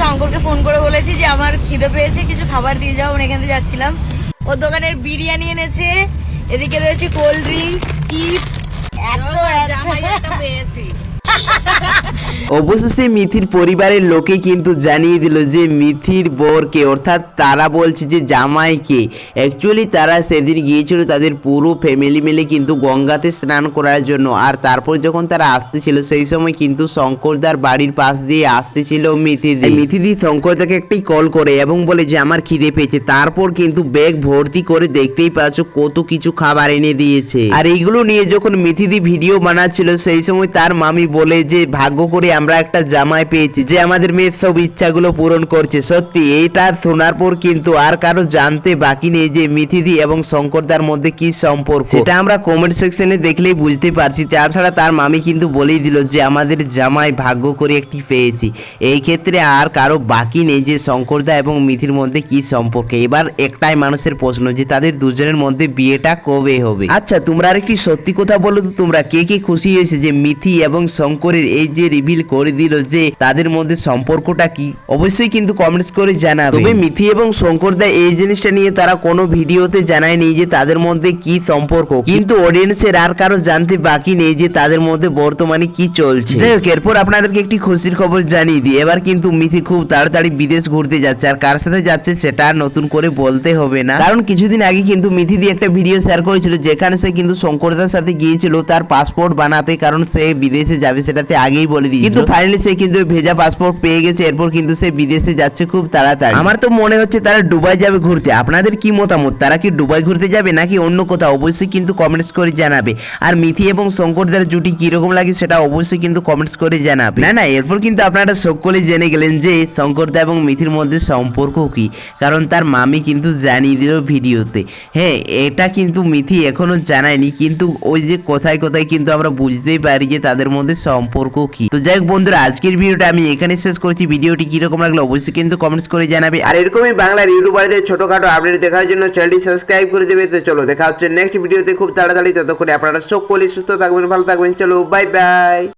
শঙ্করকে phone করে বলেছি যে, আমার খিদে পেয়েছে, কিছু খাবার দিয়ে যাও, আমরা এখান থেকে যাচ্ছিলাম। ওর দোকানের বিরিয়ানি এনেছে, এদিকে রয়েছে কোল্ড ড্রিঙ্কস চিপস অবশেষে মিথির পরিবারের লোকে কিন্তু জানিয়ে দিল যে মিথির বরকে অর্থাৎ তারা বলছে যে জামাইকে। অ্যাকচুয়ালি তারা সেদিন গিয়েছিল তাদের পুরো ফ্যামিলি মিলে কিন্তু গঙ্গাতে স্নান করার জন্য। আর তারপর যখন তারা আসতেছিল সেই সময় কিন্তু শঙ্করদার বাড়ির পাশ দিয়ে আসতেছিল মিথিদি। মিথিদি শঙ্করদাকে একটি কল করে এবং বলে যে আমার খিদে পেয়েছে। তারপর কিন্তু ব্যাগ ভর্তি করে দেখতেই পাচ্ছ কত কিছু খাবার এনে দিয়েছে। আর এইগুলো নিয়ে যখন মিথিদি ভিডিও বানাচ্ছিল সেই সময় তার মামি বলে যে, ভাগ্য করে আমরা একটা জামাই পেয়েছি যে আমাদের মেয়ের সব ইচ্ছাগুলো পূরণ করছে। সত্যি, এইটা শোনার পর কিন্তু আর কারও জানতে বাকি নেই যে মিথিদি এবং শঙ্করদার মধ্যে কি সম্পর্ক। সেটা আমরা কমেন্ট সেকশনে দেখলেই বুঝতে পারছি। তাছাড়া তার মামি কিন্তু বলেই দিল যে, আমাদের জামাই ভাগ্য করে একটি পেয়েছি। এই ক্ষেত্রে আর কারও বাকি নেই যে, শঙ্করদা এবং মিথির মধ্যে কি সম্পর্ক। এবার একটাই মানুষের প্রশ্ন যে, তাদের দুজনের মধ্যে বিয়েটা কবে হবে? আচ্ছা তোমরা আরেকটি সত্যি কথা বলো তো তোমরা। কে কে খুশি হয়েছে যে, মিথি এবং শঙ্করের এই যে রিভিল করে দিল যে তাদের মধ্যে সম্পর্কটা কি অবশ্যই কিন্তু কমেন্টস করে জানাবে। তবে মিথি এবং শঙ্করদা এই জিনিসটা নিয়ে তারা কোনো ভিডিওতে জানায়নি যে তাদের মধ্যে কি সম্পর্ক। কিন্তু অডিয়েন্সের আর কারও জানতে বাকি নেই যে তাদের মধ্যে বর্তমানে কি চলছে। যাই হোক এরপর আপনাদেরকে একটি খুশির খবর জানিয়ে দিই। এবার কিন্তু মিথি খুব তাড়াতাড়ি বিদেশ ঘুরতে যাচ্ছে। আর কার সাথে যাচ্ছে সেটা আর নতুন করে বলতে হবে না। কারণ কিছুদিন আগে কিন্তু মিথি দিয়ে একটা ভিডিও শেয়ার করেছিল যেখানে সে কিন্তু শঙ্করদার সাথে গিয়েছিল তার পাসপোর্ট বানাতে কারণ সে বিদেশে যাবে সেটাতে আগেই বলে দিয়েছিল। কিন্তু ফাইনালি সে কিন্তু ভেজা পাসপোর্ট পেয়ে গেছে এরপর কিন্তু সে বিদেশে যাচ্ছে খুব তাড়াতাড়ি। আমার তো মনে হচ্ছে তারা দুবাই যাবে ঘুরতে। আপনাদের কি মতামত? তারা কি দুবাই ঘুরতে যাবে নাকি অন্য কোথাও? অবশ্যই কিন্তু কমেন্টস করে জানাবে। আর মিথি এবং শঙ্করদার জুটি কীরকম লাগে সেটা অবশ্যই কিন্তু কমেন্টস করে জানাবে। না না এরপর কিন্তু আপনারা সকলেই জেনে গেলেন যে শঙ্করদা এবং মিথির মধ্যে সম্পর্ক কি। কারণ তার মামি কিন্তু জানিয়ে দিল ভিডিওতে। হ্যাঁ এটা কিন্তু মিথি এখনও জানায়নি কিন্তু ওই যে কোথায় কোথায় কিন্তু আমরা বুঝতেই পারি যে তাদের মধ্যে সম্পর্ক কি? তো যাই বন্ধুরা, আজকের ভিডিওটা আমি এখানে শেষ করছি। ভিডিওটি কীরকম লাগল অবশ্যই কিন্তু কমেন্টস করে জানাবে। আর এরকমই বাংলার ইউটিউবারদের ছোটখাটো আপডেট দেখার জন্য চ্যানেলটি সাবস্ক্রাইব করে দেবে। তো চলো, দেখা হচ্ছে নেক্সট ভিডিওতে খুব তাড়াতাড়ি। ততক্ষণে আপনারা সকলেই সুস্থ থাকবেন, ভালো থাকবেন। চলো বাই বাই